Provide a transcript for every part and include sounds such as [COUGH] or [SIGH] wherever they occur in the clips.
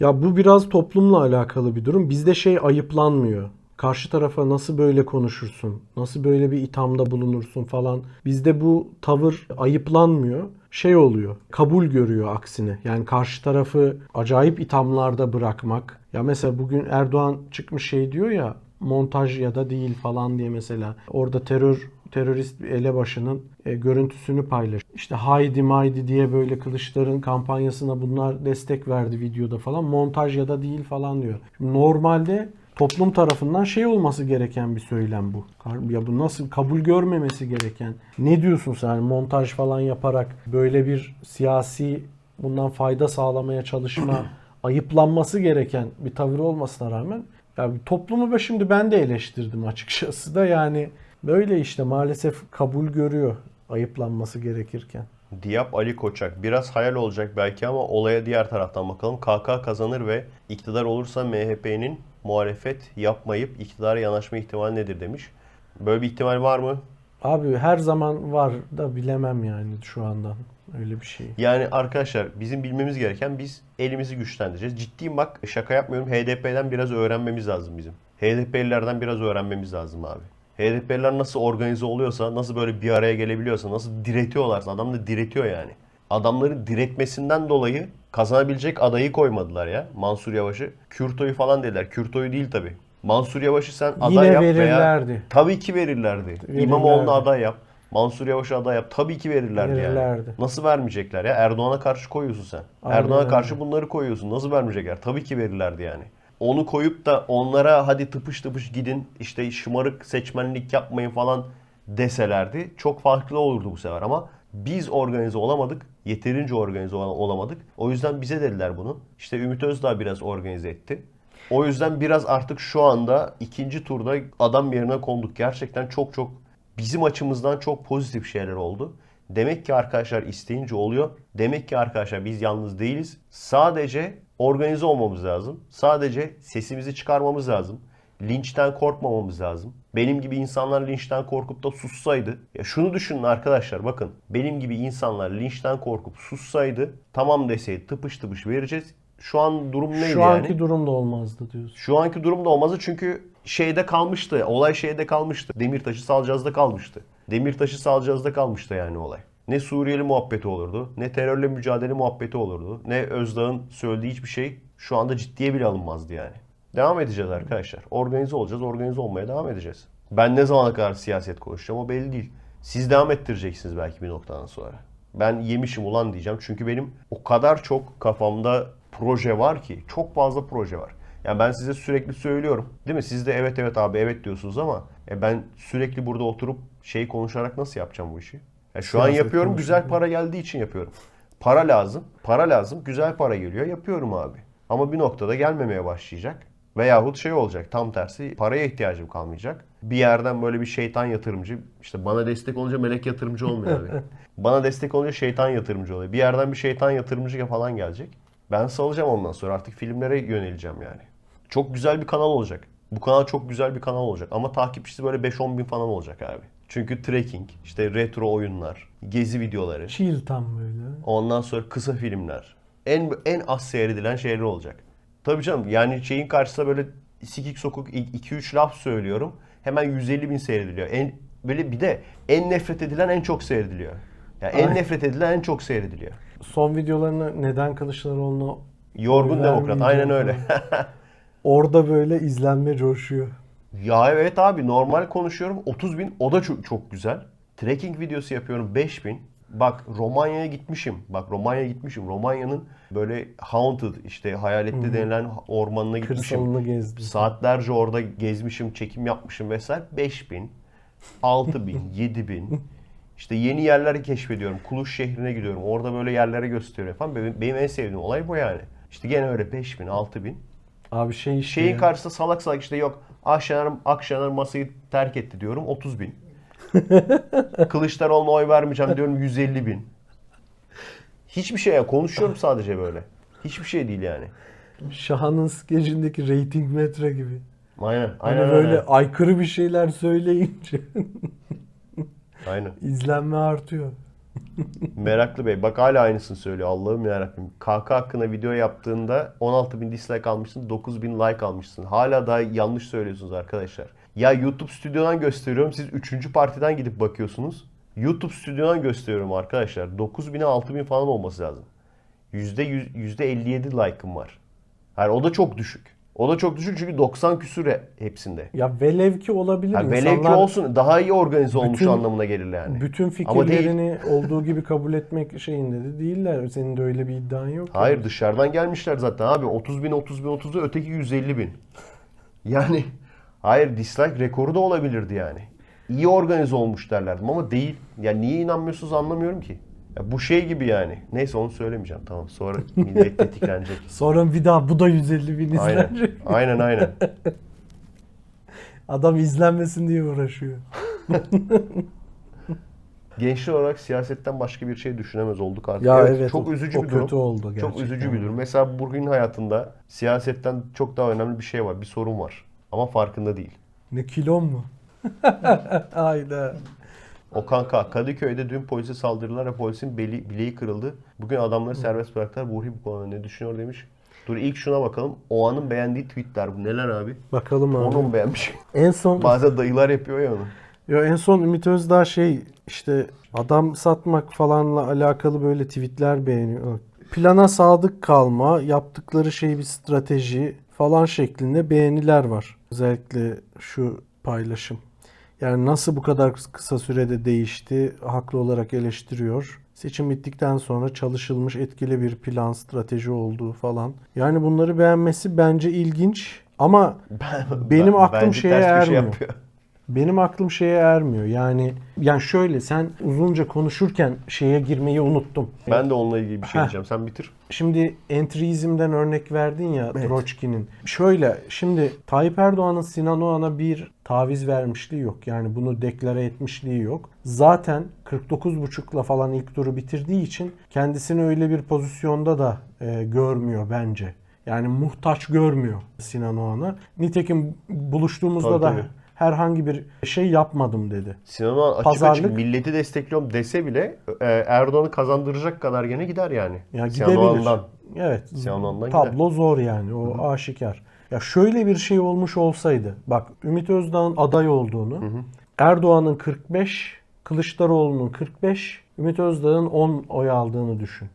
Ya bu biraz toplumla alakalı bir durum. Bizde şey ayıplanmıyor. Karşı tarafa nasıl böyle konuşursun? Nasıl böyle bir ithamda bulunursun falan. Bizde bu tavır ayıplanmıyor. Şey oluyor. Kabul görüyor aksine. Yani karşı tarafı acayip ithamlarda bırakmak. Ya mesela bugün Erdoğan çıkmış şey diyor ya montaj ya da değil falan diye mesela. Orada terör terörist bir elebaşının e, görüntüsünü paylaş. İşte haydi maydi diye böyle Kılıçların kampanyasına bunlar destek verdi videoda falan. Montaj ya da değil falan diyor. Şimdi normalde toplum tarafından şey olması gereken bir söylem bu. Ya bu nasıl kabul görmemesi gereken. Ne diyorsun sen Yani montaj falan yaparak böyle bir siyasi bundan fayda sağlamaya çalışma [CLEARS THROAT] ayıplanması gereken bir tavır olmasına rağmen ya toplumu ve şimdi ben de eleştirdim açıkçası da yani böyle işte maalesef kabul görüyor ayıplanması gerekirken. Diyap Ali Koçak. Biraz hayal olacak belki ama olaya diğer taraftan bakalım. KK kazanır ve iktidar olursa MHP'nin muhalefet yapmayıp iktidara yanaşma ihtimali nedir demiş. Böyle bir ihtimal var mı? Abi her zaman var da bilemem yani şu anda öyle bir şey. Yani arkadaşlar bizim bilmemiz gereken biz elimizi güçlendireceğiz. Ciddiyim bak şaka yapmıyorum. HDP'den biraz öğrenmemiz lazım bizim. HDP'lilerden biraz öğrenmemiz lazım abi. HDP'liler nasıl organize oluyorsa, nasıl böyle bir araya gelebiliyorsa, nasıl diretiyorlarsa adam da diretiyor yani. Adamları diretmesinden dolayı kazanabilecek adayı koymadılar ya. Mansur Yavaş'ı. Kürto'yu falan dediler. Kürto'yu değil tabi. Mansur Yavaş'ı sen aday Yine yap veya... verirlerdi. Tabii ki verirlerdi. Verirlerdi. İmamoğlu'na aday yap. Mansur Yavaş'a aday yap. Tabii ki verirlerdi, yani. Verirlerdi. Nasıl vermeyecekler ya? Erdoğan'a karşı koyuyorsun sen. Erdoğan'a karşı bunları koyuyorsun. Nasıl vermeyecekler? Tabii ki verirlerdi yani. Onu koyup da onlara hadi tıpış tıpış gidin işte şımarık seçmenlik yapmayın falan deselerdi çok farklı olurdu bu sefer ama biz organize olamadık. Yeterince organize ol- olamadık. O yüzden bize dediler bunu. İşte Ümit Özdağ biraz organize etti. O yüzden biraz artık şu anda ikinci turda adam yerine konduk. Gerçekten çok çok bizim açımızdan çok pozitif şeyler oldu. Demek ki arkadaşlar isteyince oluyor. Demek ki arkadaşlar biz yalnız değiliz. Sadece organize olmamız lazım. Sadece sesimizi çıkarmamız lazım. Linçten korkmamamız lazım. Benim gibi insanlar linçten korkup da sussaydı. Ya şunu düşünün arkadaşlar bakın. Benim gibi insanlar linçten korkup sussaydı tamam deseydi tıpış tıpış vereceğiz. Şu an durum neydi Şu yani? anki durumda olmazdı diyorsun. Şu anki durumda olmazdı çünkü şeyde kalmıştı. Olay şeyde kalmıştı. Demirtaş'ı Salcaz'da kalmıştı. Demirtaş'ı Salcaz'da kalmıştı yani olay. Ne Suriyeli muhabbeti olurdu, ne terörle mücadele muhabbeti olurdu, ne Özdağ'ın söylediği hiçbir şey şu anda ciddiye bile alınmazdı yani. Devam edeceğiz arkadaşlar. Organize olacağız, organize olmaya devam edeceğiz. Ben ne zamana kadar siyaset konuşacağım o belli değil. Siz devam ettireceksiniz belki bir noktadan sonra. Ben yemişim ulan diyeceğim. Çünkü benim o kadar çok kafamda proje var ki. Çok fazla proje var. Yani ben size sürekli söylüyorum. Değil mi? Siz de evet evet abi evet diyorsunuz ama e ben sürekli burada oturup şey konuşarak nasıl yapacağım bu işi? Ya şu an Siyaset yapıyorum güzel para geldiği için yapıyorum. Para lazım. Para lazım. Güzel para geliyor. Yapıyorum abi. Ama bir noktada gelmemeye başlayacak. Veyahut şey olacak tam tersi paraya ihtiyacım kalmayacak. Bir yerden böyle bir şeytan yatırımcı işte bana destek olunca melek yatırımcı olmuyor [LAUGHS] bana destek olunca şeytan yatırımcı oluyor. Bir yerden bir şeytan yatırımcı falan gelecek. Ben salacağım ondan sonra artık filmlere yöneleceğim yani. Çok güzel bir kanal olacak. Bu kanal çok güzel bir kanal olacak. Ama takipçisi böyle 5-10 bin falan olacak abi. Çünkü trekking, işte retro oyunlar, gezi videoları, Chill tam böyle. Ondan sonra kısa filmler. En en az seyredilen şeyler olacak. Tabii canım yani şeyin karşısında böyle sikik sokuk 2-3 laf söylüyorum. Hemen 150 bin seyrediliyor. En böyle bir de en nefret edilen en çok seyrediliyor. Yani en nefret edilen en çok seyrediliyor. Son videolarını neden Kılıçdaroğlu'na Yorgun demokrat aynen öyle. [LAUGHS] orada böyle izlenme coşuyor. ya evet abi normal konuşuyorum 30 bin o da çok, çok güzel. Trekking videosu yapıyorum 5 bin. Bak Romanya'ya gitmişim. Bak Romanya'ya gitmişim. Romanya'nın böyle haunted işte hayaletli denilen ormanına gitmişim. Kırsalını gezdim. Saatlerce orada gezmişim, çekim yapmışım vesaire. 5000, 6000, 7000. İşte yeni yerleri keşfediyorum. Kuluş şehrine gidiyorum. Orada böyle yerlere gösteriyor falan. Benim, benim en sevdiğim olay bu yani. İşte gene öyle 5000, 6000. Abi şey işte Şeyin ya. karşısında salak salak işte yok Akşener, Akşener masayı terk etti diyorum 30 bin. [LAUGHS] Kılıçdaroğlu'na oy vermeyeceğim diyorum 150 bin. Hiçbir şey ya konuşuyorum sadece böyle. Hiçbir şey değil yani. Şahan'ın skecindeki rating metre gibi. Aynen. Hani Aynen böyle öyle. aykırı bir şeyler söyleyince [LAUGHS] Aynen. izlenme artıyor. [LAUGHS] Meraklı Bey bak hala aynısını söylüyor Allah'ım yarabbim. KK hakkında video yaptığında 16.000 dislike almışsın 9.000 like almışsın. Hala daha yanlış söylüyorsunuz arkadaşlar. Ya YouTube stüdyodan gösteriyorum siz 3. partiden gidip bakıyorsunuz. YouTube stüdyodan gösteriyorum arkadaşlar. 9.000'e 6.000 falan olması lazım. %100, %57 like'ım var. Yani o da çok düşük. O da çok düşük çünkü 90 küsür he- hepsinde. Ya velev ki olabilir. Yani velev ki olsun daha iyi organize olmuş bütün- anlamına gelir yani. bütün fikirlerini [LAUGHS] olduğu gibi kabul etmek şeyinde de değiller. Senin de öyle bir iddian yok. Hayır dışarıdan gelmişler zaten abi. 30 bin 30 bin 30'u öteki 150 bin. Yani hayır dislike rekoru da olabilirdi yani. İyi organize olmuş derlerdim ama değil. Ya niye inanmıyorsunuz anlamıyorum ki. Ya bu şey gibi yani. Neyse onu söylemeyeceğim tamam. Sonra millet tetiklenecek. [LAUGHS] Sonra bir daha bu da 150 bin Aynen. izlenecek. Aynen aynen. Adam izlenmesin diye uğraşıyor. [LAUGHS] Gençler olarak siyasetten başka bir şey düşünemez olduk artık. Ya Evet, çok o- üzücü o bir durum. kötü oldu Çok gerçekten. üzücü bir durum. Mesela bugün hayatında siyasetten çok daha önemli bir şey var. Bir sorun var. Ama farkında değil. Ne kilon mu? [LAUGHS] Hayda. O kanka Kadıköy'de dün polise saldırdılar ve polisin beli, bileği kırıldı. Bugün adamları serbest bıraktılar. Burhi bu konuda ne düşünüyor demiş. Dur ilk şuna bakalım. O anın beğendiği tweetler bu. Neler abi? Bakalım abi. Onu mu beğenmiş? [LAUGHS] En son Bazen dayılar yapıyor ya onu. Ya en son Ümit Özdağ şey işte adam satmak falanla alakalı böyle tweetler beğeniyor. Plana sadık kalma, yaptıkları şey bir strateji falan şeklinde beğeniler var. Özellikle şu paylaşım. Yani nasıl bu kadar kısa sürede değişti haklı olarak eleştiriyor. Seçim bittikten sonra çalışılmış etkili bir plan, strateji olduğu falan. Yani bunları beğenmesi bence ilginç ama benim Ben- aklım şeye bir şey ermiyor. yapıyor. Benim aklım şeye ermiyor. Yani yani şöyle sen uzunca konuşurken şeye girmeyi unuttum. Ben de onunla ilgili bir şey Heh. diyeceğim. Sen bitir. Şimdi entrizmden örnek verdin ya Evet. Troçki'nin. Şöyle şimdi Tayyip Erdoğan'ın Sinan Oğan'a bir taviz vermişliği yok. Yani bunu deklare etmişliği yok. Zaten 49.5'la falan ilk turu bitirdiği için kendisini öyle bir pozisyonda da e, görmüyor bence. Yani muhtaç görmüyor Sinan Oğan'a. Nitekim buluştuğumuzda Tabii, da tabii. Herhangi bir şey yapmadım dedi. Sinan Oğan açık Pazarlık- açık milleti destekliyorum dese bile e, Erdoğan'ı kazandıracak kadar gene gider yani. Ya Sinan gidebilir. Oğan'dan. Evet. Sinan Oğan'dan Tablo zor yani. O aşikar. Ya şöyle bir şey olmuş olsaydı. Bak Ümit Özdağ'ın aday olduğunu, Erdoğan'ın 45, Kılıçdaroğlu'nun 45, Ümit Özdağ'ın 10 oy aldığını düşün.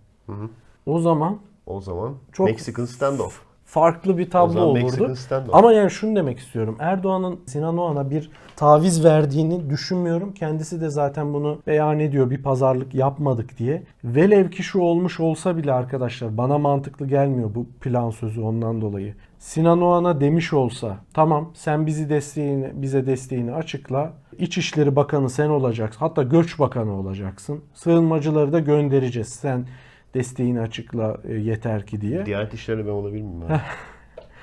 O zaman O zaman Çok- Mexican standoff. Farklı bir tablo olurdu. Ama yani şunu demek istiyorum. Erdoğan'ın Sinan Oğan'a bir taviz verdiğini düşünmüyorum. Kendisi de zaten bunu beyan ediyor. Bir pazarlık yapmadık diye. Velev ki şu olmuş olsa bile arkadaşlar bana mantıklı gelmiyor bu plan sözü ondan dolayı. Sinan Oğan'a demiş olsa tamam sen bizi desteğini bize desteğini açıkla. İçişleri Bakanı sen olacaksın. Hatta Göç Bakanı olacaksın. Sığınmacıları da göndereceğiz. Sen desteğini açıkla e, yeter ki diye. Diyanet işlerine ben olabilir miyim? abi?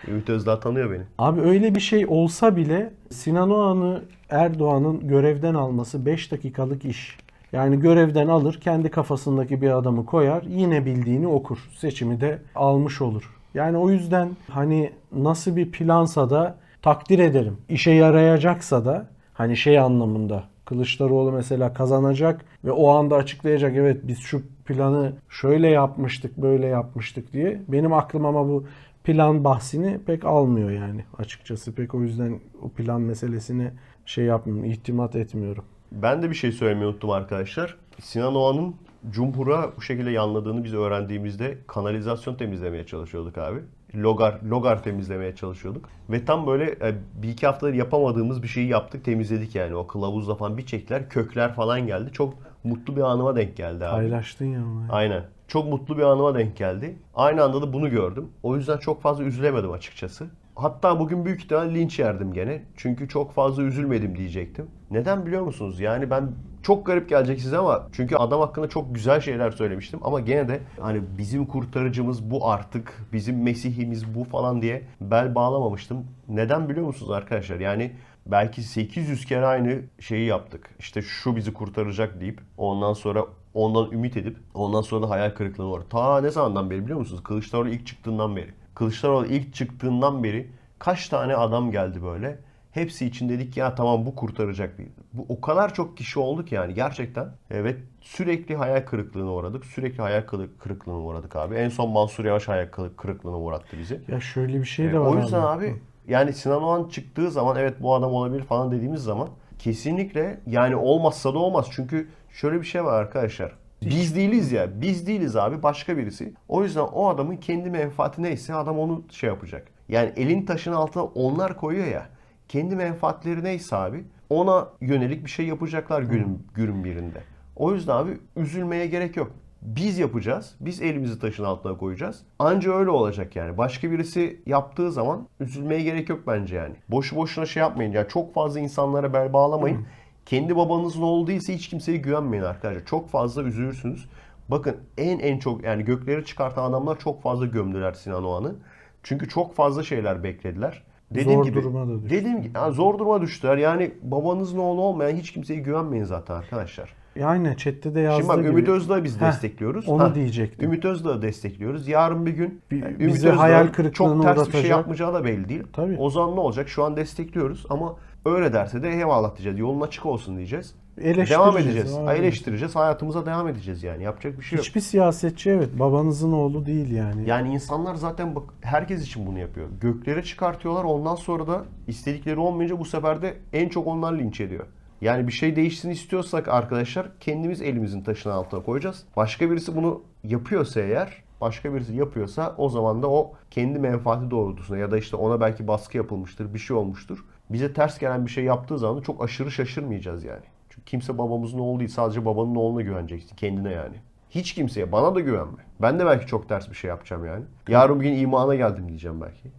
Ümit Özdağ tanıyor beni. Abi öyle bir şey olsa bile Sinan Oğan'ı Erdoğan'ın görevden alması 5 dakikalık iş. Yani görevden alır, kendi kafasındaki bir adamı koyar, yine bildiğini okur. Seçimi de almış olur. Yani o yüzden hani nasıl bir plansa da takdir ederim. İşe yarayacaksa da hani şey anlamında Kılıçdaroğlu mesela kazanacak ve o anda açıklayacak evet biz şu planı şöyle yapmıştık böyle yapmıştık diye. Benim aklım ama bu plan bahsini pek almıyor yani açıkçası. Pek o yüzden o plan meselesine şey yapmıyorum, ihtimat etmiyorum. Ben de bir şey söylemeyi unuttum arkadaşlar. Sinan Oğan'ın Cumhur'a bu şekilde yanladığını biz öğrendiğimizde kanalizasyon temizlemeye çalışıyorduk abi. Logar, logar temizlemeye çalışıyorduk. Ve tam böyle e, bir iki haftadır yapamadığımız bir şeyi yaptık temizledik yani. O kılavuzla falan bir çektiler kökler falan geldi. Çok mutlu bir anıma denk geldi abi. Paylaştın ya onu. Aynen. Çok mutlu bir anıma denk geldi. Aynı anda da bunu gördüm. O yüzden çok fazla üzülemedim açıkçası. Hatta bugün büyük ihtimal linç yerdim gene. Çünkü çok fazla üzülmedim diyecektim. Neden biliyor musunuz? Yani ben çok garip gelecek size ama çünkü adam hakkında çok güzel şeyler söylemiştim ama gene de hani bizim kurtarıcımız bu artık, bizim Mesihimiz bu falan diye bel bağlamamıştım. Neden biliyor musunuz arkadaşlar? Yani belki 800 kere aynı şeyi yaptık. İşte şu bizi kurtaracak deyip ondan sonra ondan ümit edip ondan sonra da hayal kırıklığı var. Ta ne zamandan beri biliyor musunuz? Kılıçdaroğlu ilk çıktığından beri. Kılıçdaroğlu ilk çıktığından beri kaç tane adam geldi böyle. Hepsi için dedik ki ya tamam bu kurtaracak bir. Bu o kadar çok kişi oldu ki yani gerçekten. Evet sürekli hayal kırıklığına uğradık. Sürekli hayal kırı- kırıklığına uğradık abi. En son Mansur Yavaş hayal kırı- kırıklığına uğrattı bizi. Ya şöyle bir şey de var o yüzden abi yani Sinan Oğan çıktığı zaman evet bu adam olabilir falan dediğimiz zaman kesinlikle yani olmazsa da olmaz. Çünkü şöyle bir şey var arkadaşlar. Biz değiliz ya. Biz değiliz abi. Başka birisi. O yüzden o adamın kendi menfaati neyse adam onu şey yapacak. Yani elin taşın altına onlar koyuyor ya. Kendi menfaatleri neyse abi ona yönelik bir şey yapacaklar günün, günün birinde. O yüzden abi üzülmeye gerek yok. Biz yapacağız. Biz elimizi taşın altına koyacağız. Anca öyle olacak yani. Başka birisi yaptığı zaman üzülmeye gerek yok bence yani. Boşu boşuna şey yapmayın. Yani çok fazla insanlara bel bağlamayın. Kendi babanızın değilse hiç kimseye güvenmeyin arkadaşlar. Çok fazla üzülürsünüz. Bakın en en çok yani gökleri çıkartan adamlar çok fazla gömdüler Sinan Oğan'ı. Çünkü çok fazla şeyler beklediler. Dediğim Zor gibi, duruma da düştü. Dediğim yani zor duruma düştüler. Yani babanızın oğlu olmayan hiç kimseye güvenmeyin zaten arkadaşlar. Aynen chatte de yazdığı Şimdi bak gibi. Ümit Özdağ'ı biz Heh, destekliyoruz. onu Ha, diyecektim. Ümit Özdağ'ı destekliyoruz. Yarın bir gün Bi- yani bizi Özdağ'ın hayal çok ters bir şey uğratacak. yapmayacağı da belli değil. Tabii. O zaman ne olacak? Şu an destekliyoruz ama öyle derse de eyvallah diyeceğiz. Yolun açık olsun diyeceğiz. Devam edeceğiz. aynen. Eleştireceğiz. Hayatımıza devam edeceğiz yani. Yapacak bir şey yok. Hiçbir siyasetçi evet babanızın oğlu değil yani. Yani insanlar zaten bak herkes için bunu yapıyor. Göklere çıkartıyorlar ondan sonra da istedikleri olmayınca bu sefer de en çok onlar linç ediyor. Yani bir şey değişsin istiyorsak arkadaşlar kendimiz elimizin taşın altına koyacağız. Başka birisi bunu yapıyorsa eğer başka birisi yapıyorsa o zaman da o kendi menfaati doğrultusunda ya da işte ona belki baskı yapılmıştır, bir şey olmuştur. Bize ters gelen bir şey yaptığı zaman çok aşırı şaşırmayacağız yani. Çünkü kimse babamızın oğlu değil, sadece babanın oğluna güveneceksin, kendine yani. Hiç kimseye, bana da güvenme. Ben de belki çok ters bir şey yapacağım yani. Yarın bir gün imana geldim diyeceğim belki.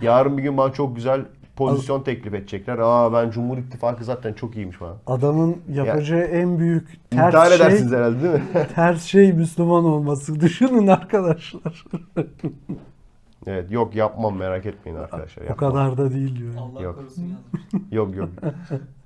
[LAUGHS] Yarın bir gün bana çok güzel pozisyon teklif edecekler. Aa ben Cumhur İttifakı zaten çok iyiymiş falan. Adamın yapacağı en büyük ters İntihar şey edersiniz herhalde değil mi? [LAUGHS] ters şey Müslüman olması. [LAUGHS] Düşünün arkadaşlar. evet yok yapmam merak etmeyin arkadaşlar. o Yapmam. kadar da değil yani. Allah Yok. korusun yazmış. Yok yok. [LAUGHS]